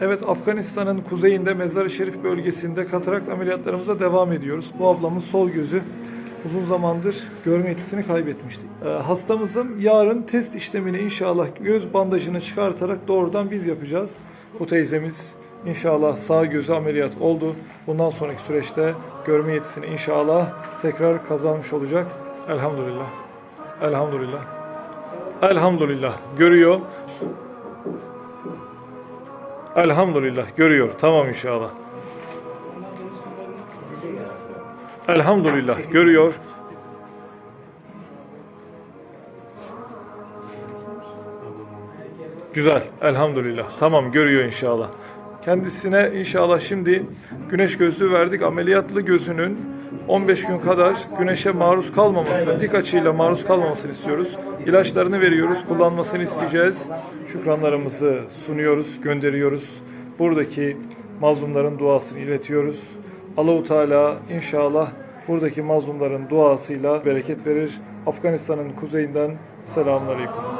Evet Afganistan'ın kuzeyinde Mezar-ı Şerif bölgesinde katarakt ameliyatlarımıza devam ediyoruz. Bu ablamın sol gözü uzun zamandır görme yetisini kaybetmişti. Ee, hastamızın yarın test işlemini inşallah göz bandajını çıkartarak doğrudan biz yapacağız. Bu teyzemiz inşallah sağ gözü ameliyat oldu. Bundan sonraki süreçte görme yetisini inşallah tekrar kazanmış olacak. Elhamdülillah. Elhamdülillah. Elhamdülillah. Görüyor. Elhamdülillah. Görüyor. Tamam inşallah. Elhamdülillah. Görüyor. Güzel. Elhamdülillah. Tamam görüyor inşallah. Kendisine inşallah şimdi güneş gözlüğü verdik. Ameliyatlı gözünün 15 gün kadar güneşe maruz kalmaması, dik açıyla maruz kalmamasını istiyoruz. İlaçlarını veriyoruz, kullanmasını isteyeceğiz. Şükranlarımızı sunuyoruz, gönderiyoruz. Buradaki mazlumların duasını iletiyoruz. Allahu Teala inşallah buradaki mazlumların duasıyla bereket verir. Afganistan'ın kuzeyinden selamünaleyküm.